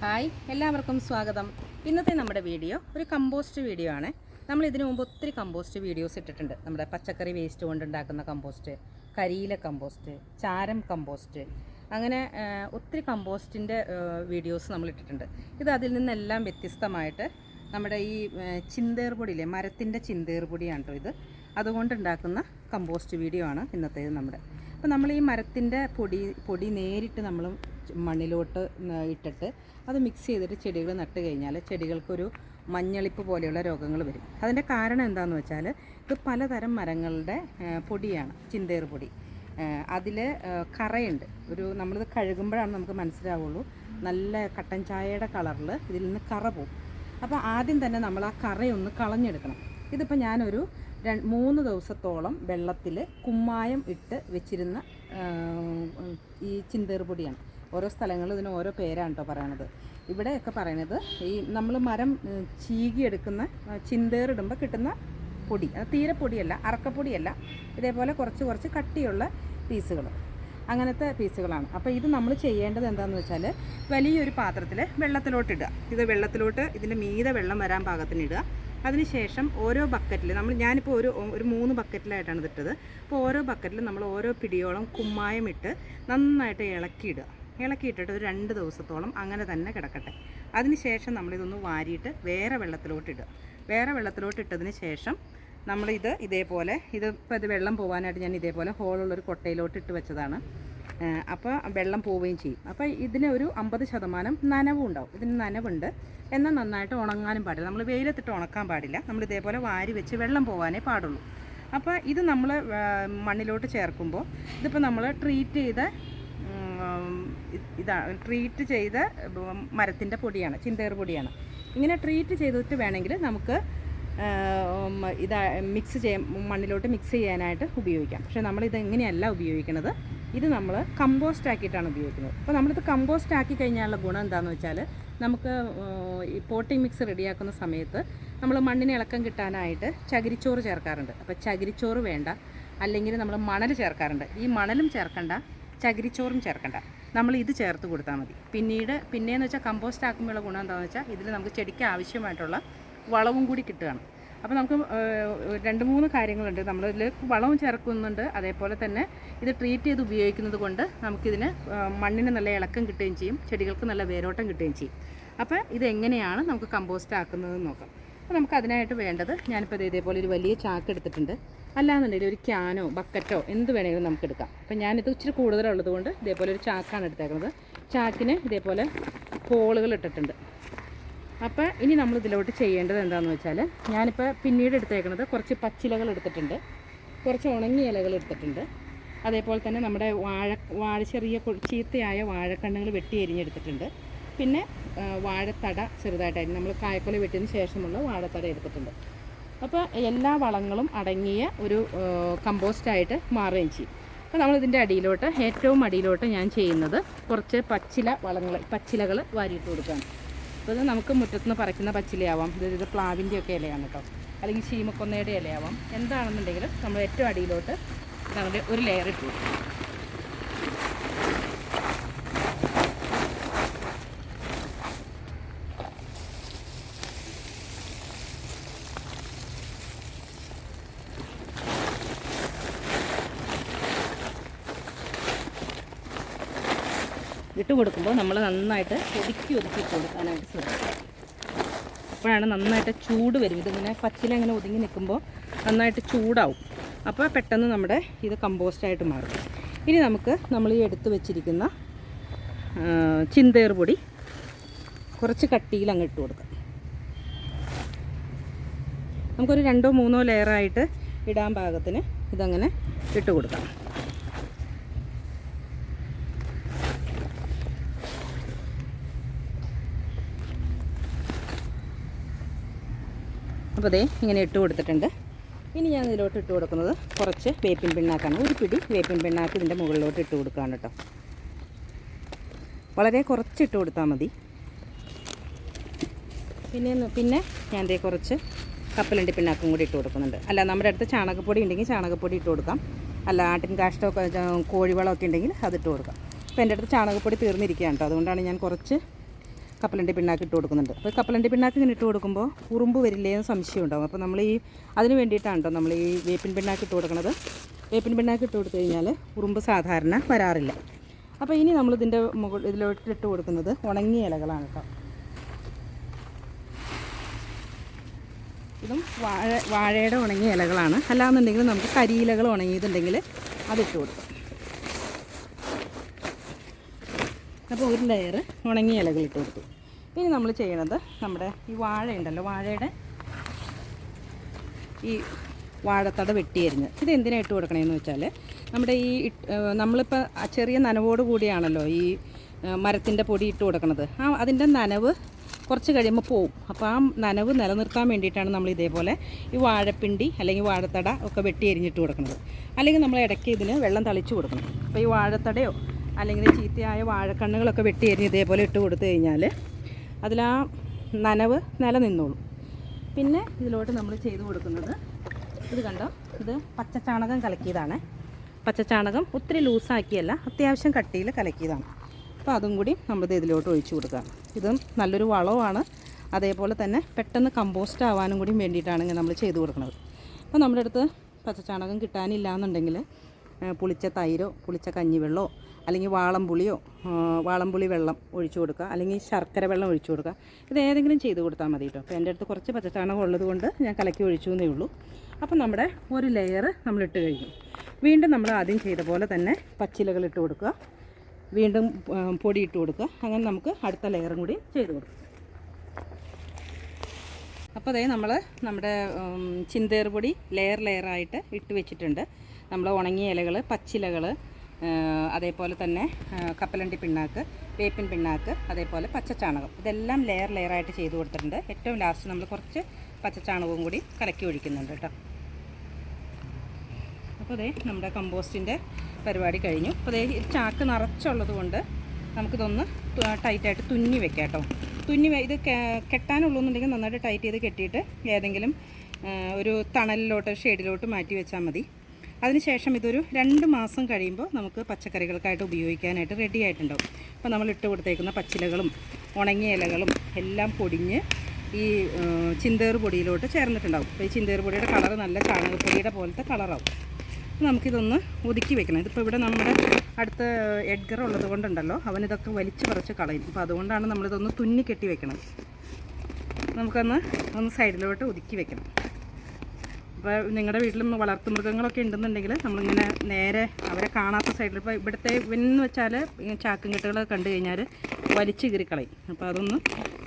Hi എല്ലാവർക്കും സ്വാഗതം. ഇന്നത്തെ നമ്മുടെ വീഡിയോ ഒരു കമ്പോസ്റ്റ് വീഡിയോ ആണ്. നമ്മൾ ഇതിനു മുമ്പ് ഒത്തിരി കമ്പോസ്റ്റ് വീഡിയോസ് ഇട്ടിട്ടുണ്ട്. നമ്മുടെ പച്ചക്കറി വേസ്റ്റ് കൊണ്ടുണ്ടാക്കുന്ന കമ്പോസ്റ്റ് കരിയില കമ്പോസ്റ്റ് ചാരം കമ്പോസ്റ്റ് അങ്ങനെ ഒത്തിരി കമ്പോസ്റ്റിന്റെ വീഡിയോസ് നമ്മൾ ഇട്ടിട്ടുണ്ട്. ഇത് അതിൽ നിന്നെല്ലാം വ്യത്യസ്തമായിട്ട് നമ്മുടെ ഈ ചിന്തേർ പൊടിയില്ലേ മരത്തിന്റെ ചിന്തേർ പൊടിയാണ് കേട്ടോ ഇത്. അതുകൊണ്ടുണ്ടാക്കുന്ന കമ്പോസ്റ്റ് വീഡിയോ ആണ് ഇന്നത്തേത് നമ്മുടെ. അപ്പോൾ നമ്മൾ ഈ മരത്തിന്റെ പൊടി പൊടി നേരിട്ട് നമ്മൾ മണ്ണിലോട്ട് ഇട്ടിട്ട് അത് മിക്സ് ചെയ്തിട്ട് ചെടികൾ നട്ട് കഴിഞ്ഞാൽ ചെടികൾക്കൊരു മഞ്ഞളിപ്പ് പോലെയുള്ള രോഗങ്ങൾ വരും. അതിന്റെ കാരണം എന്താണെന്ന് വെച്ചാൽ ഇത് പലതരം മരങ്ങളുടെ പൊടിയാണ് ചിന്തേർ പൊടി. അതിൽ കറയുണ്ട്. ഒരു നമ്മളിത് കഴുകുമ്പോഴാണ് നമുക്ക് മനസ്സിലാവുള്ളൂ. നല്ല കട്ടൻ ചായയുടെ കളറിൽ ഇതിൽ നിന്ന് കറ പോവും. അപ്പോൾ ആദ്യം തന്നെ നമ്മൾ ആ കറയൊന്ന് കളഞ്ഞെടുക്കണം. ഇതിപ്പോൾ ഞാനൊരു മൂന്ന് ദിവസത്തോളം വെള്ളത്തിൽ കുമ്മായം ഇട്ട് വെച്ചിരുന്ന ഈ ചിന്തേർ പൊടിയാണ്. ഓരോ സ്ഥലങ്ങളിൽ ഇതിന് ഓരോ പേരാണ് കേട്ടോ പറയണത്. ഇവിടെയൊക്കെ പറയണത് ഈ നമ്മൾ മരം ചീകിയെടുക്കുന്ന ചിന്തേറിടുമ്പോൾ കിട്ടുന്ന പൊടി. അത് തീരെ പൊടിയല്ല അറക്കപ്പൊടിയല്ല. ഇതേപോലെ കുറച്ച് കുറച്ച് കട്ടിയുള്ള പീസുകൾ അങ്ങനത്തെ പീസുകളാണ്. അപ്പോൾ ഇത് നമ്മൾ ചെയ്യേണ്ടത് എന്താണെന്ന് വെച്ചാൽ വലിയൊരു പാത്രത്തിൽ വെള്ളത്തിലോട്ടിടുക ഇത് വെള്ളത്തിലോട്ട് ഇതിന്റെ മീതെ വെള്ളം വരാൻ പാകത്തിന് ഇടുക. അതിനുശേഷം ഓരോ ബക്കറ്റിൽ നമ്മൾ ഞാനിപ്പോൾ ഒരു ഒരു മൂന്ന് ബക്കറ്റിലായിട്ടാണ് ഇതിട്ടത്. അപ്പോൾ ഓരോ ബക്കറ്റിൽ നമ്മൾ ഓരോ പിടിയോളം കുമ്മായം ഇട്ട് നന്നായിട്ട് ഇളക്കിയിടുക. ഇളക്കിയിട്ടിട്ട് ഒരു രണ്ട് ദിവസത്തോളം അങ്ങനെ തന്നെ കിടക്കട്ടെ. അതിനുശേഷം നമ്മളിതൊന്ന് വാരിയിട്ട് വേറെ വെള്ളത്തിലോട്ട് ഇടുക. വേറെ വെള്ളത്തിലോട്ട് ഇട്ടതിന് ശേഷം നമ്മളിത് ഇതേപോലെ ഇത് ഇപ്പോൾ ഇത് വെള്ളം പോകാനായിട്ട് ഞാൻ ഇതേപോലെ ഹോളുള്ളൊരു കൊട്ടയിലോട്ട് ഇട്ട് വെച്ചതാണ്. അപ്പോൾ വെള്ളം പോവുകയും ചെയ്യും. അപ്പോൾ ഇതിന് ഒരു അമ്പത് ശതമാനം നനവും ഉണ്ടാവും. ഇതിന് നനവുണ്ട്. എന്നാൽ നന്നായിട്ട് ഉണങ്ങാനും പാടില്ല. നമ്മൾ വെയിലത്തിട്ട് ഉണക്കാൻ പാടില്ല. നമ്മൾ ഇതേപോലെ വാരി വെച്ച് വെള്ളം പോകാനേ പാടുള്ളൂ. അപ്പോൾ ഇത് നമ്മൾ മണ്ണിലോട്ട് ചേർക്കുമ്പോൾ ഇതിപ്പോൾ നമ്മൾ ട്രീറ്റ് ചെയ്ത ഉം, ഇ- ഇതാ ട്രീറ്റ് ചെയ്ത മരത്തിന്റെ പൊടിയാണ് ചിന്തേർ പൊടിയാണ്. ഇങ്ങനെ ട്രീറ്റ് ചെയ്തിട്ട് വേണമെങ്കിൽ നമുക്ക് ഇതാ മിക്സ് ചെയ്യാൻ മണ്ണിലോട്ട് മിക്സ് ചെയ്യാനായിട്ട് ഉപയോഗിക്കാം. പക്ഷേ നമ്മളിത് എങ്ങനെയല്ല ഉപയോഗിക്കുന്നത്. ഇത് നമ്മൾ കമ്പോസ്റ്റ് ആക്കിയിട്ടാണ് ഉപയോഗിക്കുന്നത്. അപ്പോൾ നമ്മളിത് കമ്പോസ്റ്റ് ആക്കി കഴിഞ്ഞാലുള്ള ഗുണം എന്താണെന്ന് വെച്ചാൽ നമുക്ക് ഈ പോട്ടിംഗ് മിക്സ് റെഡിയാക്കുന്ന സമയത്ത് നമ്മൾ മണ്ണിന് ഇളക്കം കിട്ടാനായിട്ട് ചകിരിച്ചോറ് ചേർക്കാറുണ്ട്. അപ്പോൾ ചകിരിച്ചോറ് വേണ്ട. അല്ലെങ്കിൽ നമ്മൾ മണൽ ചേർക്കാറുണ്ട്. ഈ മണലും ചേർക്കണ്ട ചകിരിച്ചോറും ചേർക്കണ്ട. നമ്മൾ ഇത് ചേർത്ത് കൊടുത്താൽ മതി. പിന്നീട് പിന്നെയെന്ന് വെച്ചാൽ കമ്പോസ്റ്റ് ആക്കുമ്പോഴുള്ള ഗുണം എന്താണെന്ന് വെച്ചാൽ ഇതിൽ നമുക്ക് ചെടിക്ക് ആവശ്യമായിട്ടുള്ള വളവും കൂടി കിട്ടുകയാണ്. അപ്പോൾ നമുക്ക് രണ്ട് മൂന്ന് കാര്യങ്ങളുണ്ട്. നമ്മളിതിൽ വളവും ചേർക്കുന്നുണ്ട്. അതേപോലെ തന്നെ ഇത് ട്രീറ്റ് ചെയ്ത് ഉപയോഗിക്കുന്നത് കൊണ്ട് നമുക്കിതിന് മണ്ണിന് നല്ല ഇളക്കം കിട്ടുകയും ചെയ്യും. ചെടികൾക്ക് നല്ല വേരോട്ടം കിട്ടുകയും ചെയ്യും. അപ്പോൾ ഇതെങ്ങനെയാണ് നമുക്ക് കമ്പോസ്റ്റ് ആക്കുന്നതെന്ന് നോക്കാം. അപ്പോൾ നമുക്ക് അതിനായിട്ട് വേണ്ടത് ഞാനിപ്പോൾ ഇത് ഇതേപോലെ ഒരു വലിയ ചാക്ക് എടുത്തിട്ടുണ്ട്. അല്ലാന്നുണ്ടെങ്കിൽ ഒരു ക്യാനോ ബക്കറ്റോ എന്ത് വേണമെങ്കിലും നമുക്ക് എടുക്കാം. അപ്പം ഞാനിത് ഇച്ചിരി കൂടുതലുള്ളത് കൊണ്ട് ഇതേപോലെ ഒരു ചാക്കാണ് എടുത്തേക്കുന്നത്. ചാക്കിന് ഇതേപോലെ ഹോളുകൾ ഇട്ടിട്ടുണ്ട്. അപ്പോൾ ഇനി നമ്മൾ ഇതിലോട്ട് ചെയ്യേണ്ടത് എന്താണെന്ന് വെച്ചാൽ ഞാനിപ്പോൾ പിന്നീട് എടുത്തേക്കുന്നത് കുറച്ച് പച്ചിലകൾ എടുത്തിട്ടുണ്ട്. കുറച്ച് ഉണങ്ങിയ ഇലകൾ എടുത്തിട്ടുണ്ട്. അതേപോലെ തന്നെ നമ്മുടെ വാഴ വാഴ ചെറിയ ചീത്തയായ വാഴക്കണ്ണുകൾ വെട്ടി എരിഞ്ഞെടുത്തിട്ടുണ്ട്. പിന്നെ വാഴത്തട ചെറുതായിട്ടായിരുന്നു. നമ്മൾ കായക്കൊല വെട്ടിയതിന് ശേഷമുള്ള വാഴത്തട എടുത്തിട്ടുണ്ട്. അപ്പോൾ എല്ലാ വളങ്ങളും അടങ്ങിയ ഒരു കമ്പോസ്റ്റായിട്ട് മാറുകയും ചെയ്യും. അപ്പോൾ നമ്മളിതിന്റെ അടിയിലോട്ട് ഏറ്റവും അടിയിലോട്ട് ഞാൻ ചെയ്യുന്നത് കുറച്ച് പച്ചില വളങ്ങൾ പച്ചിലകൾ വാരിയിട്ട് കൊടുക്കുകയാണ്. അപ്പോൾ ഇത് നമുക്ക് മുറ്റത്തുനിന്ന് പറിക്കുന്ന പച്ചിലയാവാം. ഇത് ഇത് പ്ലാവിന്റെയൊക്കെ ഇലയാണ് കേട്ടോ. അല്ലെങ്കിൽ ചീമക്കൊന്നയുടെ ഇലയാവാം. എന്താണെന്നുണ്ടെങ്കിലും നമ്മൾ ഏറ്റവും അടിയിലോട്ട് നമ്മുടെ ഒരു ലെയർ ഇട്ട് കൊടുക്കും. ഇട്ട് കൊടുക്കുമ്പോൾ നമ്മൾ നന്നായിട്ട് ഒതുക്കി ഒതുക്കി കൊടുക്കാനായിട്ട് ശ്രദ്ധിക്കുക. അപ്പോഴാണ് നന്നായിട്ട് ചൂട് വരും. ഇതിങ്ങനെ പച്ചില ഇങ്ങനെ ഒതുങ്ങി നിൽക്കുമ്പോൾ നന്നായിട്ട് ചൂടാവും. അപ്പോൾ പെട്ടെന്ന് നമ്മുടെ ഇത് കമ്പോസ്റ്റായിട്ട് മാറും. ഇനി നമുക്ക് നമ്മൾ ഈ എടുത്ത് വെച്ചിരിക്കുന്ന ചിന്തേർ പൊടി കുറച്ച് കട്ടിയിൽ അങ്ങ് ഇട്ട് കൊടുക്കാം. നമുക്കൊരു രണ്ടോ മൂന്നോ ലെയറായിട്ട് ഇടാൻ പാകത്തിന് ഇതങ്ങനെ ഇട്ട് കൊടുക്കാം. അപ്പോൾ അതേ ഇങ്ങനെ ഇട്ട് കൊടുത്തിട്ടുണ്ട്. ഇനി ഞാൻ ഇതിലോട്ട് ഇട്ട് കൊടുക്കുന്നത് കുറച്ച് വേപ്പിൻ പിണ്ണാക്കാണ്. ഒരു പിടി വേപ്പിൻ പിണ്ണാക്ക് ഇതിന്റെ മുകളിലോട്ട് ഇട്ട് കൊടുക്കുകയാണ് കേട്ടോ. വളരെ കുറച്ച് ഇട്ട് കൊടുത്താൽ മതി. പിന്നെ പിന്നെ ഞാൻ ദേ കുറച്ച് കപ്പലണ്ടി പിണ്ണാക്കും കൂടി ഇട്ട് കൊടുക്കുന്നുണ്ട്. അല്ല നമ്മുടെ അടുത്ത് ചാണകപ്പൊടി ഉണ്ടെങ്കിൽ ചാണകപ്പൊടി ഇട്ട് കൊടുക്കാം. അല്ല ആട്ടിൻ കാഷ്ടമൊക്കെ കോഴിവളമൊക്കെ ഉണ്ടെങ്കിൽ അതിട്ട് കൊടുക്കാം. അപ്പോൾ എന്റെ അടുത്ത് ചാണകപ്പൊടി തീർന്നിരിക്കുകയാണ് കേട്ടോ. അതുകൊണ്ടാണ് ഞാൻ കുറച്ച് കപ്പലണ്ടി പിണ്ണാക്ക് ഇട്ട് കൊടുക്കുന്നുണ്ട്. അപ്പോൾ കപ്പലണ്ടി പിണ്ണാക്ക് ഇങ്ങനെ ഇട്ട് കൊടുക്കുമ്പോൾ ഉറുമ്പ് വരില്ലേ എന്ന് സംശയം ഉണ്ടാകും അപ്പോൾ നമ്മൾ ഈ അതിന് വേണ്ടിയിട്ടാണ് കേട്ടോ നമ്മൾ ഈ വേപ്പിൻ പിണ്ണാക്ക് ഇട്ട് കൊടുക്കുന്നത് വേപ്പിൻ പിണ്ണാക്ക് ഇട്ട് കൊടുത്തു കഴിഞ്ഞാൽ ഉറുമ്പ് സാധാരണ വരാറില്ല. അപ്പോൾ ഇനി നമ്മൾ ഇതിന്റെ മുകൾ ഇതിലോട്ട് ഇട്ട് കൊടുക്കുന്നത് ഉണങ്ങിയ ഇലകളാണ് കേട്ടോ. ഇതും വാഴ വാഴയുടെ ഉണങ്ങിയ ഇലകളാണ്. അല്ലാന്നുണ്ടെങ്കിൽ നമുക്ക് കരിയിലകൾ ഉണങ്ങിയതുണ്ടെങ്കിൽ അതിട്ട് കൊടുക്കും. അപ്പോൾ ഒരു ലെയർ ഉണങ്ങിയ ഇലകൾ ഇട്ട് കൊടുത്തു. ഇനി നമ്മൾ ചെയ്യണത് നമ്മുടെ ഈ വാഴ ഉണ്ടല്ലോ വാഴയുടെ ഈ വാഴത്തട വെട്ടിയരിഞ്ഞ് ഇത് എന്തിനാണ് ഇട്ട് കൊടുക്കണമെന്ന് വെച്ചാൽ നമ്മുടെ ഈ നമ്മളിപ്പോൾ ചെറിയ നനവോട് കൂടിയാണല്ലോ ഈ മരത്തിന്റെ പൊടി ഇട്ട് കൊടുക്കണത്. ആ അതിന്റെ നനവ് കുറച്ച് കഴിയുമ്പോൾ പോവും. അപ്പോൾ ആ നനവ് നിലനിർത്താൻ വേണ്ടിയിട്ടാണ് നമ്മൾ ഇതേപോലെ ഈ വാഴപ്പിണ്ടി അല്ലെങ്കിൽ വാഴത്തട ഒക്കെ വെട്ടി എരിഞ്ഞിട്ട് കൊടുക്കുന്നത് അല്ലെങ്കിൽ നമ്മൾ ഇടയ്ക്ക് ഇതിന് വെള്ളം തളിച്ച് കൊടുക്കണം. അപ്പോൾ ഈ വാഴത്തടയോ അല്ലെങ്കിൽ ചീത്തയായ വാഴക്കണ്ണുകളൊക്കെ വെട്ടി എരിഞ്ഞ് ഇതേപോലെ ഇട്ട് കൊടുത്തു കഴിഞ്ഞാൽ അതിലാ നനവ് നിലനിന്നോളും പിന്നെ ഇതിലോട്ട് നമ്മൾ ചെയ്ത് കൊടുക്കുന്നത് ഇത് കണ്ടോ? ഇത് പച്ചച്ചാണകം കലക്കിയതാണ്. പച്ചച്ചാണകം ഒത്തിരി ലൂസാക്കിയല്ല അത്യാവശ്യം കട്ടിയിൽ കലക്കിയതാണ്. അപ്പോൾ അതും കൂടി നമ്മളിത് ഇതിലോട്ട് ഒഴിച്ചു കൊടുക്കുക. ഇതും നല്ലൊരു വളമാണ് അതേപോലെ തന്നെ പെട്ടെന്ന് കമ്പോസ്റ്റ് ആവാനും കൂടി വേണ്ടിയിട്ടാണ് നമ്മൾ ചെയ്ത് കൊടുക്കുന്നത്. അപ്പോൾ നമ്മുടെ അടുത്ത് പച്ചച്ചാണകം കിട്ടാനില്ല എന്നുണ്ടെങ്കിൽ പുളിച്ച തൈരോ പുളിച്ച കഞ്ഞിവെള്ളമോ അല്ലെങ്കിൽ വാളംപുളിയോ വാളംപുളി വെള്ളം ഒഴിച്ചു കൊടുക്കുക അല്ലെങ്കിൽ ശർക്കര വെള്ളം ഒഴിച്ചു കൊടുക്കുക. ഇത് ഏതെങ്കിലും ചെയ്ത് കൊടുത്താൽ മതി കേട്ടോ. അപ്പോൾ എന്റെ അടുത്ത് കുറച്ച് പച്ചച്ചാണകം ഉള്ളത് കൊണ്ട് ഞാൻ കലക്കി ഒഴിച്ചു എന്നേ ഉള്ളൂ. അപ്പം നമ്മുടെ ഒരു ലെയർ നമ്മൾ ഇട്ട് കഴിഞ്ഞു. വീണ്ടും നമ്മൾ ആദ്യം ചെയ്ത പോലെ തന്നെ പച്ചിലകൾ ഇട്ട് കൊടുക്കുക. വീണ്ടും പൊടി ഇട്ട് കൊടുക്കുക. അങ്ങനെ നമുക്ക് അടുത്ത ലെയറും കൂടി ചെയ്ത് കൊടുക്കാം. അപ്പോൾ അതേ നമ്മൾ നമ്മുടെ ചിന്തേർ പൊടി ലെയർ ലെയറായിട്ട് ഇട്ട് വെച്ചിട്ടുണ്ട്. നമ്മൾ ഉണങ്ങിയ ഇലകൾ പച്ചിലകൾ അതേപോലെ തന്നെ കപ്പലണ്ടി പിണ്ണാക്ക് വേപ്പിൻ പിണ്ണാക്ക് അതേപോലെ പച്ചച്ചാണകം. ഇതെല്ലാം ലെയർ ലെയറായിട്ട് ചെയ്ത് കൊടുത്തിട്ടുണ്ട്. ഏറ്റവും ലാസ്റ്റ് നമ്മൾ കുറച്ച് പച്ചച്ചാണകവും കൂടി കലക്കി ഒഴിക്കുന്നുണ്ട് കേട്ടോ. അപ്പോൾ അതേ നമ്മുടെ കമ്പോസ്റ്റിന്റെ പരിപാടി കഴിഞ്ഞു. അപ്പോൾ അതേ ചാക്ക് നിറച്ചുള്ളത് കൊണ്ട് നമുക്കിതൊന്ന് ടൈറ്റായിട്ട് തുന്നി വെക്കാം കേട്ടോ. തുന്നി ഇത് കെട്ടാനുള്ളൂന്നുണ്ടെങ്കിൽ നന്നായിട്ട് ടൈറ്റ് ചെയ്ത് കെട്ടിയിട്ട് ഏതെങ്കിലും ഒരു തണലിലോട്ട് ഷെയ്ഡിലോട്ട് മാറ്റി വെച്ചാൽ മതി. അതിനുശേഷം ഇതൊരു രണ്ട് മാസം കഴിയുമ്പോൾ നമുക്ക് പച്ചക്കറികൾക്കായിട്ട് ഉപയോഗിക്കാനായിട്ട് റെഡി ആയിട്ടുണ്ടാവും. അപ്പോൾ നമ്മൾ ഇട്ട് കൊടുത്തേക്കുന്ന പച്ചിലകളും ഉണങ്ങിയ ഇലകളും എല്ലാം പൊടിഞ്ഞ് ഈ ചിന്തേർ പൊടിയിലോട്ട് ചേർന്നിട്ടുണ്ടാവും. അപ്പോൾ ഈ ചിന്തേർ പൊടിയുടെ കളർ നല്ല ചാണകപ്പൊടിയുടെ പോലത്തെ കളറാവും നമുക്കിതൊന്ന് ഒതുക്കി വെക്കണം. ഇതിപ്പോൾ ഇവിടെ നമ്മുടെ അടുത്ത് എഡ്ഗർ ഉള്ളത് കൊണ്ടുണ്ടല്ലോ. അവനിതൊക്കെ വലിച്ചു പറിച്ച് കളയും. അപ്പോൾ അതുകൊണ്ടാണ് നമ്മളിതൊന്ന് തുന്നി കെട്ടി വെക്കണം നമുക്കൊന്ന് ഒന്ന് സൈഡിലോട്ട് ഒതുക്കി വെക്കണം. അപ്പോൾ നിങ്ങളുടെ വീട്ടിലും വളർത്തുമൃഗങ്ങളൊക്കെ ഉണ്ടെന്നുണ്ടെങ്കിൽ നമ്മളിങ്ങനെ നേരെ അവരെ കാണാത്ത സൈഡിൽ ഇപ്പോൾ ഇവിടുത്തെ ഇവനെന്ന് വെച്ചാൽ ചാക്കും കെട്ടുകളൊക്കെ കണ്ടു കഴിഞ്ഞാൽ വലിച്ചു കീറിക്കളയും അപ്പോൾ അതൊന്ന്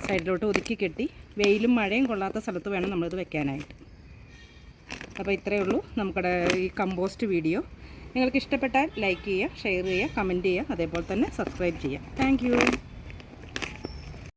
സൈഡിലോട്ട് ഒതുക്കി കെട്ടി വെയിലും മഴയും കൊള്ളാത്ത സ്ഥലത്ത് വേണം നമ്മളിത് വെക്കാനായിട്ട്. അപ്പോൾ ഇത്രയേ ഉള്ളൂ നമുക്കടെ ഈ കമ്പോസ്റ്റ് വീഡിയോ. നിങ്ങൾക്ക് ഇഷ്ടപ്പെട്ടാൽ ലൈക്ക് ചെയ്യുക ഷെയർ ചെയ്യുക കമന്റ് ചെയ്യുക അതേപോലെ തന്നെ സബ്സ്ക്രൈബ് ചെയ്യുക. താങ്ക്